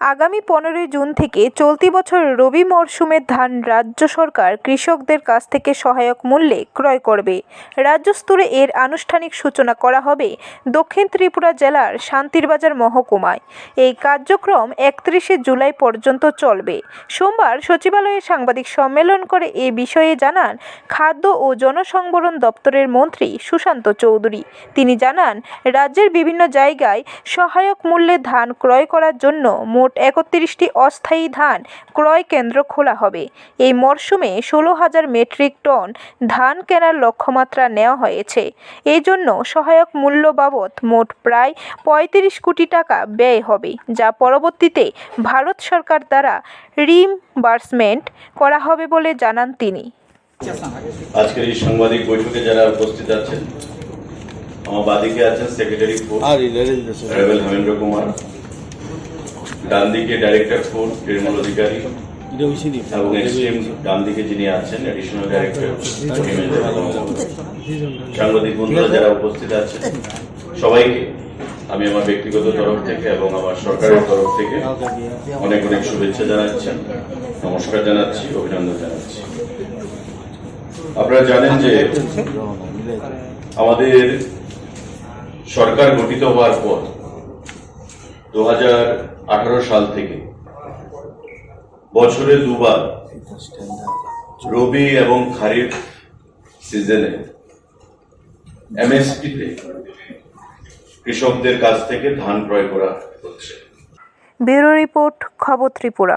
আগামী পনেরোই জুন থেকে চলতি বছর রবি মরশুমের ধান রাজ্য সরকার কৃষকদের কাছ থেকে সহায়ক মূল্যে ক্রয় করবে। রাজ্য স্তরে এর আনুষ্ঠানিক সূচনা করা হবে দক্ষিণ ত্রিপুরা জেলার শান্তিরবাজার মহকুমায়। এই কার্যক্রম একত্রিশে জুলাই পর্যন্ত চলবে। সোমবার সচিবালয়ে সাংবাদিক সম্মেলন করে এ বিষয়ে জানান খাদ্য ও জনসংবরণ দপ্তরের মন্ত্রী সুশান্ত চৌধুরী। তিনি জানান, রাজ্যের বিভিন্ন জায়গায় সহায়ক মূল্যে ধান ক্রয় করার জন্য মোট একত্রিশটি অস্থায়ী ধান ক্রয় কেন্দ্র খোলা হবে। এই মরশুমে ষোলো হাজার মেট্রিক টন ধান কেনার লক্ষ্যমাত্রা নেওয়া হয়েছে। এই জন্য সহায়ক মূল্য বাবদ মোট প্রায় পঁয়ত্রিশ কোটি টাকা ব্যয় হবে যা পরবর্তীতে ভারত সরকার দ্বারা রিমবার্সমেন্ট করা হবে বলে জানান তিনি। আজকের এই সাংবাদিক বৈঠকে যারা উপস্থিত আছেন আমার বাদিকে আছেন সেক্রেটারি রেবেল হেমেন্দ্র কুমার। ডান দিকে ডাইরেক্টর ফুড নির্মল অধিকারী এবং এক্সট্রিম ডান দিকে যিনি আছেন এডিশনাল ডাইরেক্টর সাংবাদিক বন্ধুরা যারা উপস্থিত আছেন সবাইকে আমি আমার ব্যক্তিগত তরফ থেকে এবং আমার সরকারের তরফ থেকে অনেক অনেক শুভেচ্ছা জানাচ্ছেন নমস্কার জানাচ্ছি অভিনন্দন জানাচ্ছি। আপনারা জানেন যে আমাদের সরকার গঠিত হওয়ার পর দু হাজার আঠারো সাল থেকে। বছরে দুবার রবি এবং খারিফ সিজনে এমএসপিতে কৃষকদের কাছ থেকে ধান ক্রয় করা হচ্ছে। ব্যুরো রিপোর্ট, খবর ত্রিপুরা।